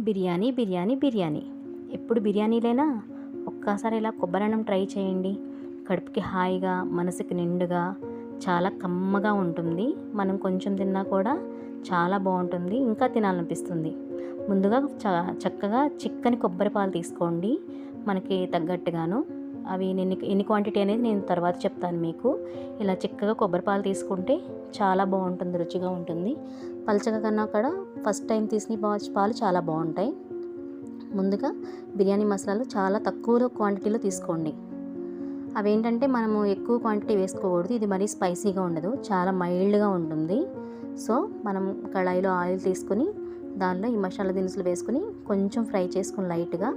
బిర్యానీ బిర్యానీ బిర్యానీ. ఎప్పుడు బిర్యానీలైనా? ఒక్కసారి ఇలా కొబ్బరన్నం ట్రై చేయండి. కడుపుకి హాయిగా మనసుకి నిండుగా చాలా కమ్మగా ఉంటుంది. మనం కొంచెం తిన్నా కూడా చాలా బాగుంటుంది. ఇంకా తినాలనిపిస్తుంది. ముందుగా చ చక్కగా చిక్కని కొబ్బరి పాలు తీసుకోండి. మనకి తగ్గట్టుగాను అవి నేను ఎన్ని క్వాంటిటీ అనేది నేను తర్వాత చెప్తాను మీకు. ఇలా చిక్కగా కొబ్బరి పాలు తీసుకుంటే చాలా బాగుంటుంది రుచిగా ఉంటుంది. పలచగా కన్నా కూడా ఫస్ట్ టైం తీసిన పా- పాలు చాలా బాగుంటాయి. ముందుగా బిర్యానీ మసాలాలు చాలా తక్కువ క్వాంటిటీలో తీసుకోండి. అవేంటంటే మనము ఎక్కువ క్వాంటిటీ వేసుకోకూడదు ఇది మరీ స్పైసీగా ఉండదు చాలా మైల్డ్గా ఉంటుంది. సో మనం కళాయిలో ఆయిల్ తీసుకొని దానిలో ఈ మసాలా దినుసులు వేసుకుని కొంచెం ఫ్రై చేసుకుని లైట్గా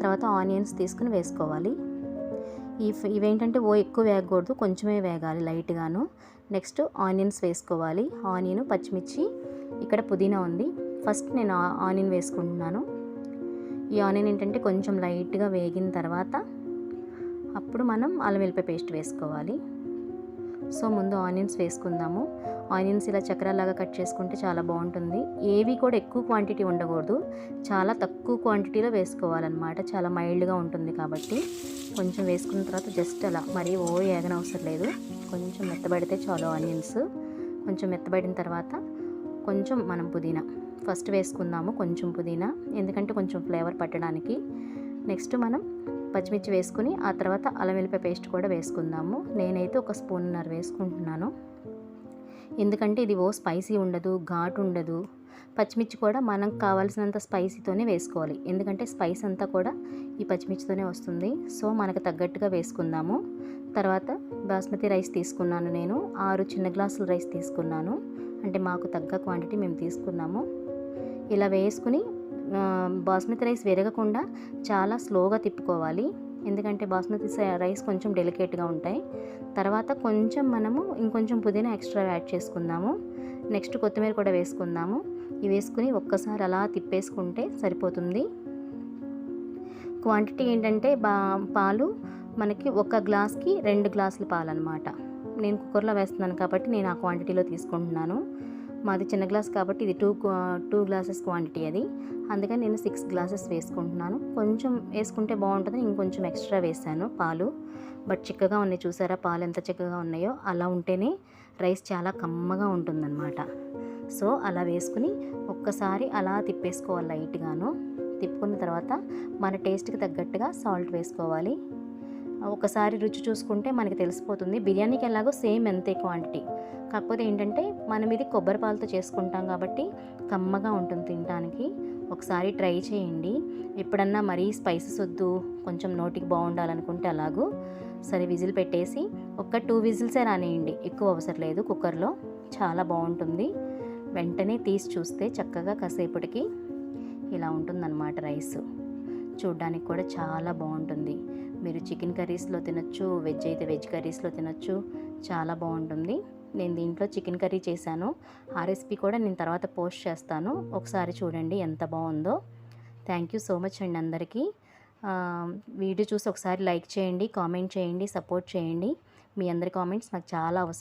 తర్వాత ఆనియన్స్ తీసుకుని వేసుకోవాలి. ఈ ఇవేంటంటే ఓ ఎక్కువ వేగకూడదు కొంచెమే వేగాలి లైట్గాను. నెక్స్ట్ ఆనియన్స్ వేసుకోవాలి. ఆనియన్ పచ్చిమిర్చి ఇక్కడ పుదీనా ఉంది. ఫస్ట్ నేను ఆ- ఆనియన్ వేసుకుంటున్నాను. ఈ ఆనియన్ ఏంటంటే కొంచెం లైట్గా వేగిన తర్వాత అప్పుడు మనం అల్లం వెల్లిపాయ పేస్ట్ వేసుకోవాలి. సో ముందు ఆనియన్స్ వేసుకుందాము. ఆనియన్స్ ఇలా చక్రాలాగా కట్ చేసుకుంటే చాలా బాగుంటుంది. ఏవి కూడా ఎక్కువ క్వాంటిటీ ఉండకూడదు. చాలా తక్కువ క్వాంటిటీలో వేసుకోవాలన్నమాట. చాలా మైల్డ్గా ఉంటుంది కాబట్టి. కొంచెం వేసుకున్న తర్వాత జస్ట్ అలా మరీ ఓ ఏగనవసరం లేదు. కొంచెం మెత్తబడితే చాలు ఆనియన్స్. కొంచెం మెత్తబడిన తర్వాత కొంచెం మనం పుదీనా. ఫస్ట్ వేసుకుందాము కొంచెం పుదీనా. ఎందుకంటే కొంచెం ఫ్లేవర్ పట్టడానికి. నెక్స్ట్ మనం పచ్చిమిర్చి వేసుకుని ఆ తర్వాత అల్లం వెల్లిపాయ పేస్ట్ కూడా వేసుకుందాము. నేనైతే ఒక స్పూన్నర వేసుకుంటున్నాను. ఎందుకంటే ఇది ఓ స్పైసీ ఉండదు ఘాటు ఉండదు. పచ్చిమిర్చి కూడా మనకు కావాల్సినంత స్పైసీతోనే వేసుకోవాలి. ఎందుకంటే స్పైస్ అంతా కూడా ఈ పచ్చిమిర్చితోనే వస్తుంది. సో మనకు తగ్గట్టుగా వేసుకుందాము. తర్వాత బాస్మతి రైస్ తీసుకున్నాను నేను. ఆరు చిన్న గ్లాసుల రైస్ తీసుకున్నాను. అంటే మాకు తగ్గ క్వాంటిటీ మేము తీసుకున్నాము. ఇలా వేసుకుని బాస్మతి రైస్ విరగకుండా చాలా స్లోగా తిప్పుకోవాలి. ఎందుకంటే బాస్మతి రైస్ కొంచెం డెలికేట్గా ఉంటాయి. తర్వాత కొంచెం మనము ఇంకొంచెం పుదీనా ఎక్స్ట్రా యాడ్ చేసుకుందాము. నెక్స్ట్ కొత్తిమీర కూడా వేసుకుందాము. ఇవి వేసుకుని ఒక్కసారి అలా తిప్పేసుకుంటే సరిపోతుంది. క్వాంటిటీ ఏంటంటే బా పాలు మనకి ఒక గ్లాస్కి రెండు గ్లాసులు పాలు అనమాట నేను కుక్కర్లో వేస్తున్నాను కాబట్టి నేను ఆ క్వాంటిటీలో తీసుకుంటున్నాను. మాది చిన్న గ్లాస్ కాబట్టి ఇది టూ టూ గ్లాసెస్ క్వాంటిటీ అది. అందుకని నేను సిక్స్ గ్లాసెస్ వేసుకుంటున్నాను. కొంచెం వేసుకుంటే బాగుంటుంది ఇంకొంచెం ఎక్స్ట్రా వేసాను పాలు. బట్ చిక్కగా ఉన్నాయి చూసారా? పాలు ఎంత చిక్కగా ఉన్నాయో అలా ఉంటేనే రైస్ చాలా కమ్మగా ఉంటుందన్నమాట. సో అలా వేసుకుని ఒక్కసారి అలా తిప్పేసుకోవాలి లైట్గాను. తిప్పుకున్న తర్వాత మన టేస్ట్కి తగ్గట్టుగా సాల్ట్ వేసుకోవాలి. ఒకసారి రుచి చూసుకుంటే మనకి తెలిసిపోతుంది. బిర్యానీకి ఎలాగో సేమ్ ఎంతే క్వాంటిటీ. కాకపోతే ఏంటంటే మనం ఇది కొబ్బరి పాలతో చేసుకుంటాం కాబట్టి కమ్మగా ఉంటుంది తినడానికి ఒకసారి ట్రై చేయండి. ఎప్పుడన్నా మరీ స్పైసెస్ వద్దు కొంచెం నోటికి బాగుండాలనుకుంటే అలాగూ. సరే విజిల్ పెట్టేసి ఒక్క టూ విజిల్సే రానియండి. ఎక్కువ అవసరం లేదు కుక్కర్లో. చాలా బాగుంటుంది. వెంటనే తీసి చూస్తే చక్కగా కాసేపటికి ఇలా ఉంటుందన్నమాట రైస్. చూడ్డానికి కూడా చాలా బాగుంటుంది. మీరు చికెన్ కర్రీస్లో తినొచ్చు వెజ్ అయితే వెజ్ కర్రీస్లో తినొచ్చు చాలా బాగుంటుంది. నేను దీంట్లో చికెన్ కర్రీ చేశాను. ఆ రెసిపీ కూడా నేను తర్వాత పోస్ట్ చేస్తాను. ఒకసారి చూడండి ఎంత బాగుందో. థ్యాంక్ యూ సో మచ్ అండి అందరికీ. వీడియో చూసి ఒకసారి లైక్ చేయండి కామెంట్ చేయండి సపోర్ట్ చేయండి. మీ అందరి కామెంట్స్ నాకు చాలా అవసరం